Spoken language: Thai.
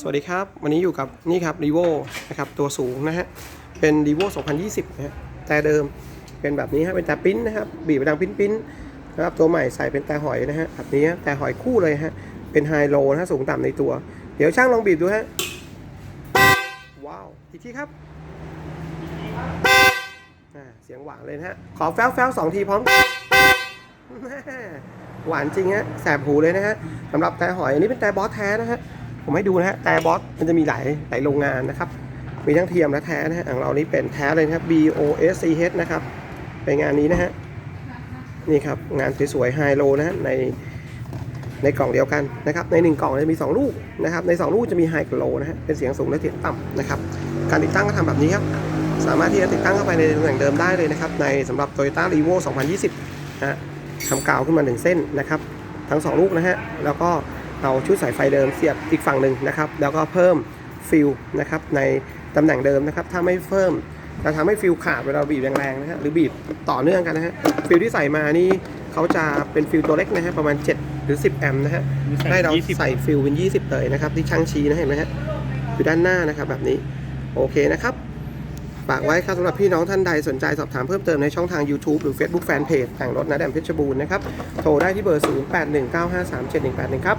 สวัสดีครับ วันนี้อยู่กับนี่ครับ r ีโวนะครับตัวสูงนะฮะ เป็น r ีโว2020 นะฮะแต่เดิมเป็นแบบนี้ฮะเป็นแต่ปิ้นนะครับ บีบไปทางปิ้นปิ้นนะครับตัวใหม่ใส่เป็นแต่หอยนะฮะแบบนี้แต่หอยคู่เลยฮะ เป็นไฮโลนะฮะสูงต่ำในตัว เดี๋ยวช่างลองบีบดูฮะ ว้าว อีกทีครับอ่าเสียงหวานเลยนะฮะ ขอแฟลแฟลสองทีพร้อมแม่หวานจริงฮะแสบหูเลยนะฮะสำหรับแต่หอยอันนี้เป็นแต่บอสแท้นะฮะ ผมให้ดูนะฮะแต่บอสมันจะมีหลายหลายโรงงานนะครับ มีทั้งเทียมและแท้นะฮะของเรานี่เป็นแท้เลยนะครับ B O S C H นะครับเป็นงานนี้นะฮะนี่ครับงานสวยๆไฮโลนะฮะในในกล่องเดียวกันนะครับในหนึ่งกล่องจะมี 2 ลูกนะครับใน 2 ลูกจะมีไฮกับโลนะฮะเป็นเสียงสูงและเสียงต่ำนะครับการติดตั้งก็ทำแบบนี้ครับสามารถที่จะติดตั้งเข้าไปในตำแหน่งเดิมได้เลยนะครับในสำหรับ Toyota r e v o 2020นะฮะทำกาวขึ้นมาหนึ่งเส้นนะครับทั้งสองลูกนะฮะแล้วก็ เอาชุดสายไฟเดิมเสียบอีกฝั่งหนึ่งนะครับ แล้วก็เพิ่มฟิลนะครับในตำแหน่งเดิมนะครับ ถ้าไม่เพิ่มจะทำให้ฟิลขาดเวลาบีบแรงๆนะฮะหรือบีบต่อเนื่องกันนะฮะฟิลที่ใส่มานี่เขาจะเป็นฟิลตัวเล็กนะฮะประมาณ 7 หรือ 10 แอมป์นะฮะนี่ใส่ให้เรา20ใส่ฟิลเป็น 20 เลยนะครับ ที่ช่างชี้นะเห็นไหมฮะอยู่ด้านหน้านะครับแบบนี้โอเคนะครับฝากไว้ครับสำหรับพี่น้องท่านใดสนใจสอบถามเพิ่มเติมในช่องทาง YouTube หรือ Facebook Fanpage แต่งรถนะแดมเพชรบูรณ์นะครับ โทรได้ที่เบอร์ 0819537181 ครับ